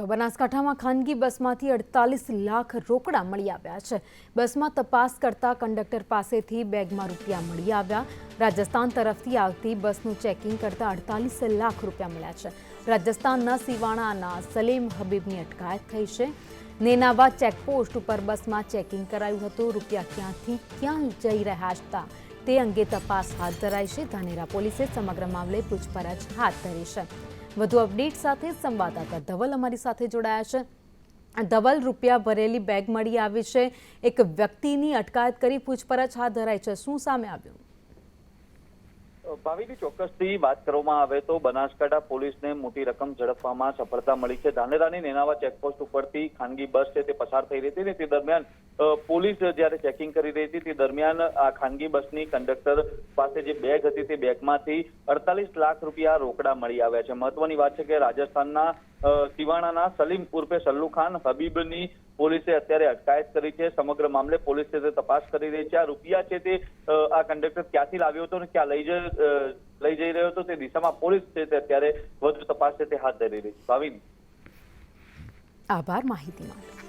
તો બનાસકાંઠામાં ખાનગી બસમાંથી અડતાલીસ લાખ રોકડા મળી આવ્યા છે. બસમાં તપાસ કરતા કંડક્ટર પાસેથી બેગમાં રૂપિયા મળી આવ્યા. રાજસ્થાન તરફથી આવતી બસનું ચેકિંગ કરતા અડતાલીસ લાખ રૂપિયા મળ્યા છે. રાજસ્થાનના સિવાણાના સલીમ હબીબની અટકાયત થઈ છે. નેનાવા ચેકપોસ્ટ ઉપર બસમાં ચેકિંગ કરાયું હતું. રૂપિયા ક્યાંથી ક્યાં જઈ રહ્યા હતા તે અંગે તપાસ હાથ ધરાઈ છે. ધાનેરા પોલીસે સમગ્ર મામલે પૂછપરછ હાથ ધરી છે. વધુ અપડેટ સાથે સંવાદદાતા ધવલ અમારી સાથે જોડાયા છે. ધવલ રૂપિયા ભરેલી બેગ મળી આવી છે. એક વ્યક્તિની અટકાયત કરી પૂછપરછ હાથ ધરાઈ છે. શું સામે આવ્યું? ભાવિની ચોક્કસથી વાત કરવામાં આવે તો બનાસકાંઠા પોલીસને મોટી રકમ ઝડપવામાં સફળતા મળી છે. ધાનેરાની નેનાવા ચેકપોસ્ટ ઉપરથી ખાનગી બસ છે તે પસાર થઈ રહી હતી ને તે દરમિયાન પોલીસ જ્યારે ચેકિંગ કરી રહી હતી, તે દરમિયાન આ ખાનગી બસની કંડક્ટર પાસે જે બેગ હતી, તે બેગમાંથી અડતાલીસ લાખ રૂપિયા રોકડા મળી આવ્યા છે. મહત્વની વાત છે કે રાજસ્થાનના સિવાણાના સલીમ ઉર્ફે સલ્લુ ખાન હબીબની પોલીસે અત્યારે અટકાયત કરી છે. સમગ્ર મામલે પોલીસ તે તપાસ કરી રહી છે, આ રૂપિયા છે તે આ કંડક્ટર ક્યાંથી લાવ્યો હતો અને ક્યાં લઈ જઈ લઈ જઈ રહ્યો હતો તે દિશામાં પોલીસ છે તે અત્યારે વધુ તપાસ છે તે હાથ ધરી રહી છે. ભાવિન. આભાર માહિતી માટે